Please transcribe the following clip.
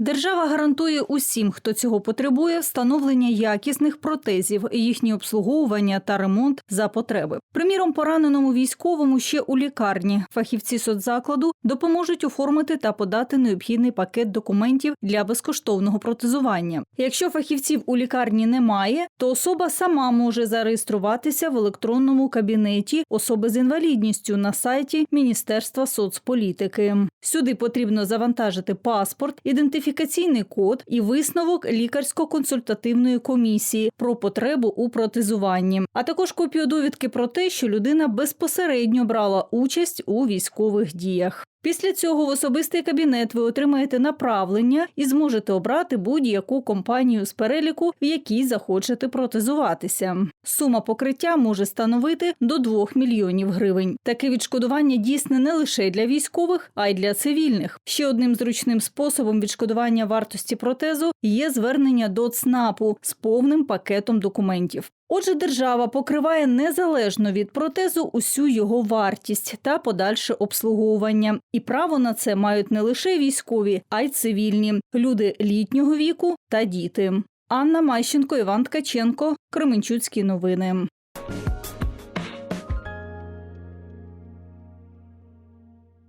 Держава гарантує усім, хто цього потребує, встановлення якісних протезів, їхнє обслуговування та ремонт за потреби. Приміром, пораненому військовому ще у лікарні фахівці соцзакладу допоможуть оформити та подати необхідний пакет документів для безкоштовного протезування. Якщо фахівців у лікарні немає, то особа сама може зареєструватися в електронному кабінеті особи з інвалідністю на сайті Міністерства соцполітики. Сюди потрібно завантажити паспорт, ідентифікаційний код і висновок лікарсько-консультативної комісії про потребу у протезуванні, а також копію довідки про те, що людина безпосередньо брала участь у військових діях. Після цього в особистий кабінет ви отримаєте направлення і зможете обрати будь-яку компанію з переліку, в якій захочете протезуватися. Сума покриття може становити до 2 мільйонів гривень. Таке відшкодування дійсне не лише для військових, а й для цивільних. Ще одним зручним способом відшкодування вартості протезу є звернення до ЦНАПу з повним пакетом документів. Отже, держава покриває незалежно від протезу усю його вартість та подальше обслуговування. І право на це мають не лише військові, а й цивільні, люди літнього віку та діти. Анна Майщенко, Іван Ткаченко, Кременчуцькі новини.